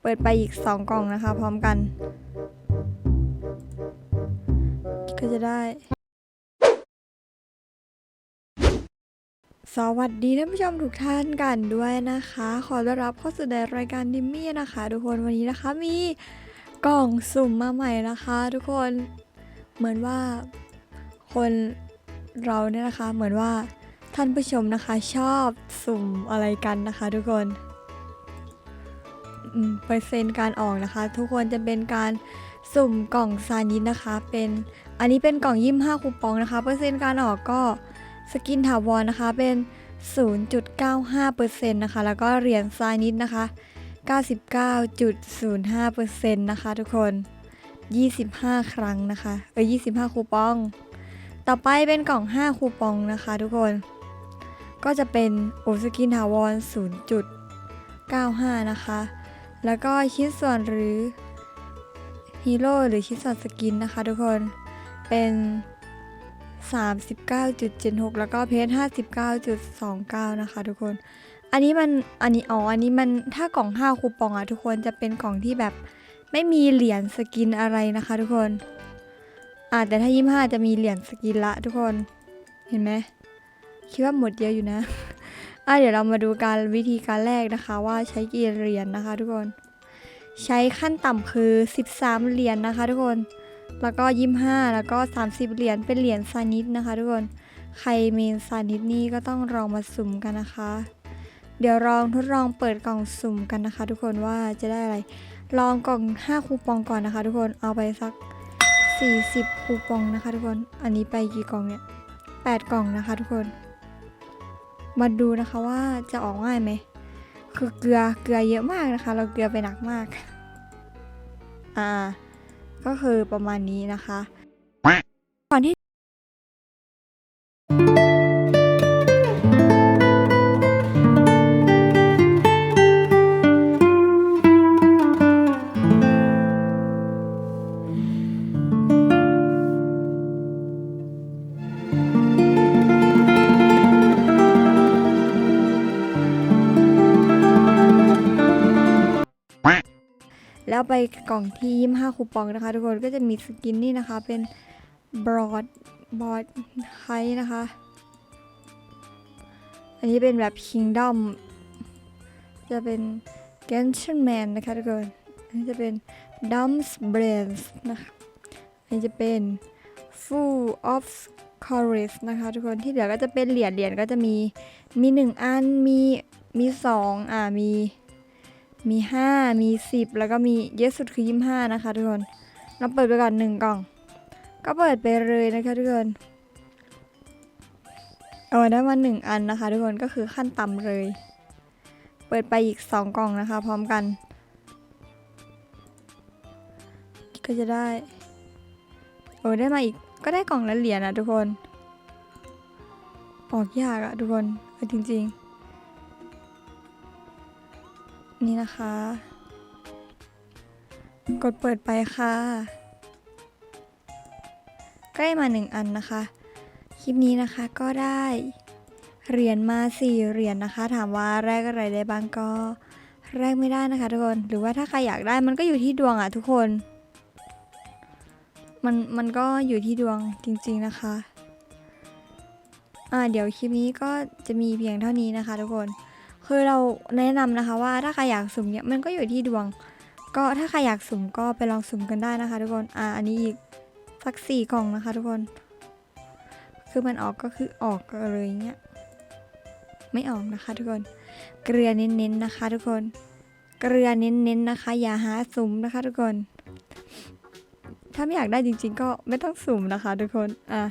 เปิดไปอีกสองกล่องนะคะ พร้อมกัน ก็จะได้ สวัสดีท่านผู้ชมทุกท่านกันด้วยนะคะ ขอต้อนรับเข้าสู่ในรายการดิมมี่นะคะ ทุกคนวันนี้นะคะมีกล่องสุ่มมาใหม่นะคะ ทุกคนเหมือนว่าคนเราเนี่ยนะคะเหมือนว่าท่านผู้ชมนะคะชอบสุ่มอะไรกันนะคะ ทุกคน เปอร์เซ็นต์การออกนะคะ ทุกคนจะเป็นการสุ่มกล่องซานิสนะคะ เป็นอันนี้เป็นกล่องยิ้ม5คูปองนะคะ เปอร์เซ็นต์การออกก็สกินถาวรนะคะเป็น 0.95%นะคะ แล้วก็เหรียญซานิดนะคะ 99.05%นะคะทุกคน 25 ครั้งนะคะเออ25 คูปอง ต่อไปเป็นกล่อง 5 คูปองนะคะทุกคน ก็จะเป็นโอสกินถาวร0.95 นะคะ แล้วก็ชิ้นส่วนหรือฮีโร่หรือชิ้นส่วนสกินนะคะทุกคนเป็น 39.76 แล้วก็เพจ59.29 นะคะทุกคน อันนี้มัน อันนี้อ๋อ อันนี้มันถ้ากล่อง5คูปองอะทุกคนจะเป็นกล่องที่แบบไม่มีเหรียญสกินอะไรนะคะทุกคนอ่าแต่ถ้า 25 จะมีเหรียญสกินละทุกคน เห็นไหม คิดว่าหมดเยอะอยู่นะ อะเดี๋ยวเรามาดูการวิธีการแรกนะคะว่าใช้กี่เหรียญนะคะ ทุกคน ใช้ขั้นต่ำคือ 13 เหรียญนะคะ ทุกคน แล้วก็ยี่ห้าแล้วก็ 30 เหรียญเป็นเหรียญซานิดนะคะ ทุกคน ใครเมนซานิดนี่ก็ต้องลองมาสุ่มกันนะคะ เดี๋ยวลองทดลองเปิดกล่องสุ่มกันนะคะ ทุกคนว่าจะได้อะไร ลองกล่อง 5 คูปองก่อนนะคะ ทุกคนเอาไปสัก 40 คูปองนะคะ ทุกคน อันนี้ไปกี่กล่องเนี่ย8กล่องนะคะ ทุกคน มาดูนะคะว่าจะออกง่ายไหม คือเกลือเกลือเยอะมากนะคะ เราเกลือไปหนักมาก อ่า ก็คือประมาณนี้นะคะ แล้วไปกล่องที่25คูปองนะคะ ทุกคนก็จะมีสกินนี่นะคะ เป็นบอดบอดไคนะคะ อันนี้เป็นแบบ Kingdom จะเป็น Genshin Man นะคะทุกคน อันนี้จะเป็น Dumps Brains นะคะ อันนี้จะเป็น Full of Courage นะคะทุกคน ที่เหลือก็จะเป็นเหรียญ เหรียญก็จะมี มีหนึ่งอัน มี มีสองอ่า มี มี 5 มี 10 แล้วก็มีเยอะสุดคือ 25 นะคะทุกคน เราเปิดไปก่อน 1 กล่อง ก็เปิดไปเลยนะคะทุกคนเอาได้มา 1 อันนะคะ ทุกคนก็คือขั้นต่ำเลย เปิดไปอีก 2 กล่องนะคะ พร้อมกัน ก็จะได้ โอ้ได้มาอีกก็ได้กล่องละเหรียญนะทุกคน ออกยากอะทุกคนเอาจริง ๆ นี่นะคะ กดเปิดไปค่ะ ใกล้มาหนึ่งอันนะคะ คลิปนี้นะคะก็ได้เหรียญมาสี่เหรียญนะคะ ถามว่าแรกอะไรได้บ้างก็แรกไม่ได้นะคะทุกคน หรือว่าถ้าใครอยากได้มันก็อยู่ที่ดวงอะทุกคน มันมันก็อยู่ที่ดวงจริงๆนะคะ อ่าเดี๋ยวคลิปนี้ก็จะมีเพียงเท่านี้นะคะทุกคน คือเราแนะนำนะคะว่าถ้าใครอยากสุ่มเนี่ยมันก็อยู่ที่ดวง ก็ถ้าใครอยากสุ่มก็ไปลองสุ่มกันได้นะคะ ทุกคนอ่าอันนี้อีกสักสี่กล่องนะคะ ทุกคน คือมันออกก็คือออกเลยเงี้ยไม่ออกนะคะ ทุกคน เกลือเน้นๆนะคะ ทุกคน เกลือเน้นๆนะคะ อย่าหาสุ่มนะคะ ทุกคน ถ้าไม่อยากได้จริง ๆ ก็ไม่ต้องสุ่มนะคะ ทุกคนอะ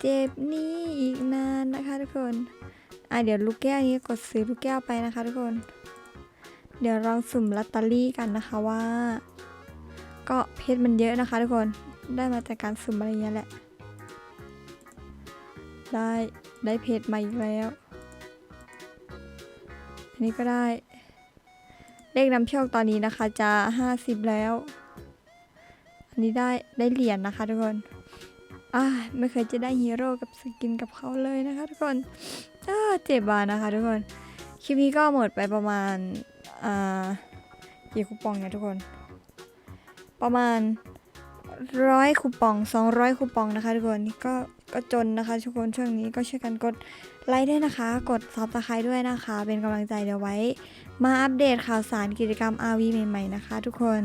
เจ็บนี่อีกนานนะคะ ทุกคน อะเดี๋ยวลูกแก้วนี้กดซื้อลูกแก้วไปนะคะทุกคน เดี๋ยวลองสุ่มลอตเตอรี่กันนะคะว่า ก็เพชรมันเยอะนะคะทุกคน ได้มาจากการสุ่มอะไรเงี้ยแหละ ได้ได้เพชรมาอีกแล้วอันนี้ก็ได้ เลขนำโชคตอนนี้นะคะจะ50แล้ว อันนี้ได้ได้เหรียญนะคะทุกคนอ่าไม่เคยจะได้ฮีโร่กับสกินกับเขาเลยนะคะทุกคนเออ เจ็บบานะคะ ทุกคน คลิปนี้ก็หมดไปประมาณอ่ากี่คูปองเนี่ยทุกคน ประมาณร้อยคูปอง 200 คูปองนะคะ ทุกคนนี่ก็ก็จนนะคะ ทุกคนช่วงนี้ก็ช่วยกันกดไลค์ด้วยนะคะ กดซับสไครต์ด้วยนะคะ เป็นกำลังใจเดี๋ยวไว้ มาอัปเดตข่าวสารกิจกรรม RV ใหม่ๆนะคะ ทุกคน